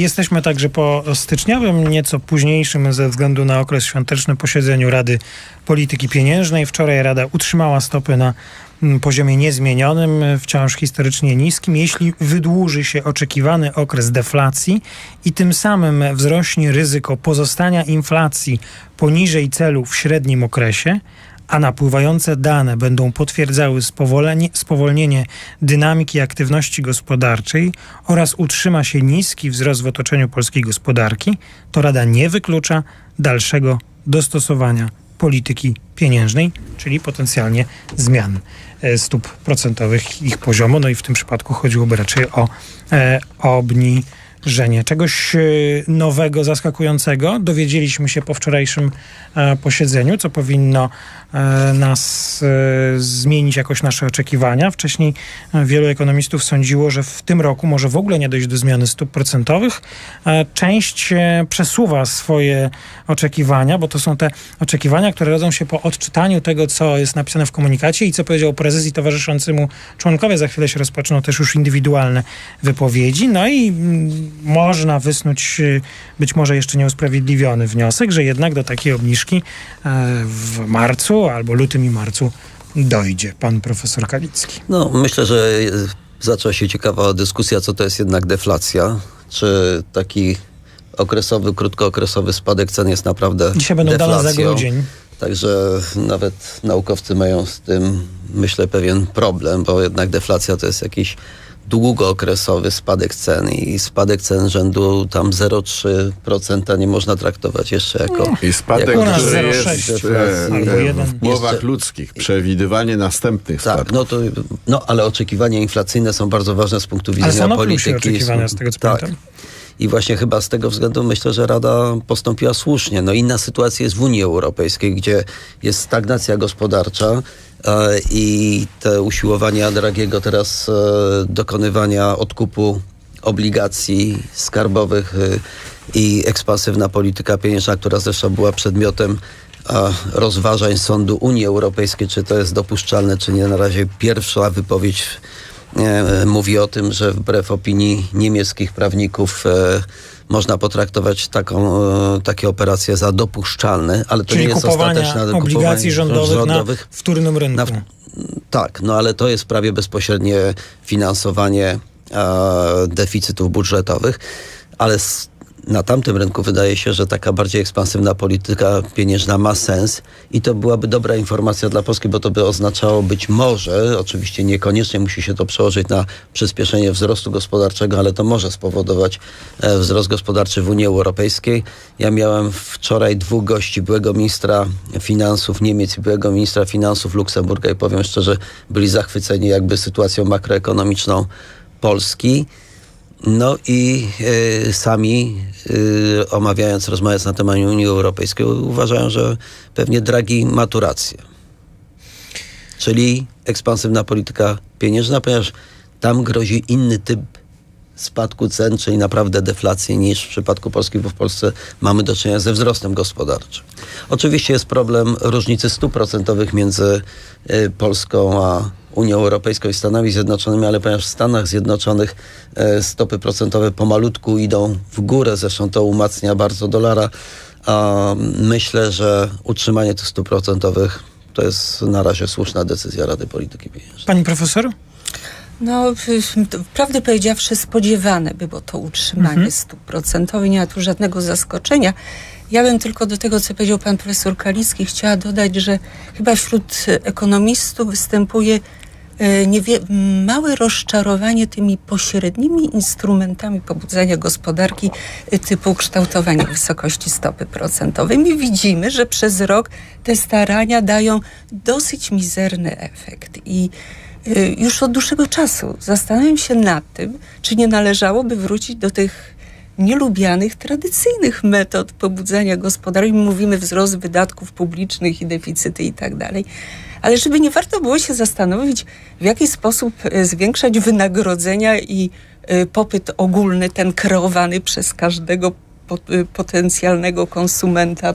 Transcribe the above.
jesteśmy także po styczniowym, nieco późniejszym ze względu na okres świąteczny posiedzeniu Rady Polityki Pieniężnej. Wczoraj Rada utrzymała stopy na mm, poziomie niezmienionym, wciąż historycznie niskim. Jeśli wydłuży się oczekiwany okres deflacji i tym samym wzrośnie ryzyko pozostania inflacji poniżej celu w średnim okresie, a napływające dane będą potwierdzały spowolnienie dynamiki aktywności gospodarczej oraz utrzyma się niski wzrost w otoczeniu polskiej gospodarki, to Rada nie wyklucza dalszego dostosowania polityki pieniężnej, czyli potencjalnie zmian e, stóp procentowych ich poziomu. No i w tym przypadku chodziłoby raczej o e, obniżenie żenie. Czegoś e, nowego, zaskakującego dowiedzieliśmy się po wczorajszym e, posiedzeniu, co powinno e, nas zmienić jakoś nasze oczekiwania. Wcześniej wielu ekonomistów sądziło, że w tym roku może w ogóle nie dojść do zmiany stóp procentowych. Część przesuwa swoje oczekiwania, bo to są te oczekiwania, które rodzą się po odczytaniu tego, co jest napisane w komunikacie i co powiedział prezes i towarzyszący mu członkowie. Za chwilę się rozpoczną też już indywidualne wypowiedzi. No i mm, można wysnuć y, być może jeszcze nieusprawiedliwiony wniosek, że jednak do takiej obniżki e, w marcu albo lutym i marcu dojdzie. Pan profesor Kalicki. No, myślę, że zaczęła się ciekawa dyskusja, co to jest jednak deflacja. Czy taki okresowy, krótkookresowy spadek cen jest naprawdę Dzisiaj będą dane za grudzień. Także nawet naukowcy mają z tym, myślę, pewien problem, bo jednak deflacja to jest jakiś długookresowy spadek cen i spadek cen rzędu tam 0,3% nie można traktować jeszcze jako... I spadek, jako który 0,6 jest e, albo w głowach ludzkich, przewidywanie następnych Tak, spadków. no to, no ale oczekiwania inflacyjne są bardzo ważne z punktu widzenia Ale są polityki. oczekiwania, z tego co tak. pamiętam. I właśnie chyba z tego względu myślę, że Rada postąpiła słusznie. No inna sytuacja jest w Unii Europejskiej, gdzie jest stagnacja gospodarcza e, i te usiłowania Dragiego teraz e, dokonywania odkupu obligacji skarbowych e, i ekspansywna polityka pieniężna, która zresztą była przedmiotem rozważań Sądu Unii Europejskiej, czy to jest dopuszczalne, czy nie. Na razie pierwsza wypowiedź mówi o tym, że wbrew opinii niemieckich prawników e, można potraktować taką, e, takie operacje za dopuszczalne, ale to Czyli nie jest ostateczne obligacji rządowych, rządowych na wtórnym rynku. na tak, no ale to jest prawie bezpośrednie finansowanie e, deficytów budżetowych, ale s- na tamtym rynku wydaje się, że taka bardziej ekspansywna polityka pieniężna ma sens i to byłaby dobra informacja dla Polski, bo to by oznaczało być może, oczywiście niekoniecznie musi się to przełożyć na przyspieszenie wzrostu gospodarczego, ale to może spowodować e, wzrost gospodarczy w Unii Europejskiej. Ja miałem wczoraj dwóch gości, byłego ministra finansów Niemiec i byłego ministra finansów Luksemburga i powiem szczerze, byli zachwyceni jakby sytuacją makroekonomiczną Polski. No i y, sami y, omawiając, rozmawiając na temat Unii Europejskiej, uważają, że pewnie Draghi ma tu rację. Czyli ekspansywna polityka pieniężna, ponieważ tam grozi inny typ spadku cen, czyli naprawdę deflacji niż w przypadku Polski, bo w Polsce mamy do czynienia ze wzrostem gospodarczym. Oczywiście jest problem różnicy stóp procentowych między y, Polską a Unią Europejską i Stanami Zjednoczonymi, ale ponieważ w Stanach Zjednoczonych e, stopy procentowe pomalutku idą w górę, zresztą to umacnia bardzo dolara, a myślę, że utrzymanie tych stóp procentowych to jest na razie słuszna decyzja Rady Polityki Pieniężnej. Pani profesor? No, prawdę powiedziawszy, spodziewane by było to utrzymanie Mhm. stóp procentowych. Nie ma tu żadnego zaskoczenia. Ja bym tylko do tego, co powiedział pan profesor Kalicki, chciała dodać, że chyba wśród ekonomistów występuje e, małe rozczarowanie tymi pośrednimi instrumentami pobudzania gospodarki e, typu kształtowanie wysokości stopy procentowej. My widzimy, że przez rok te starania dają dosyć mizerny efekt i y, już od dłuższego czasu zastanawiam się nad tym, czy nie należałoby wrócić do tych nielubianych, tradycyjnych metod pobudzania gospodarki. Mówimy wzrost wydatków publicznych i deficyty i tak dalej. Ale żeby nie warto było się zastanowić, w jaki sposób e, zwiększać wynagrodzenia i e, popyt ogólny, ten kreowany przez każdego e, potencjalnego konsumenta.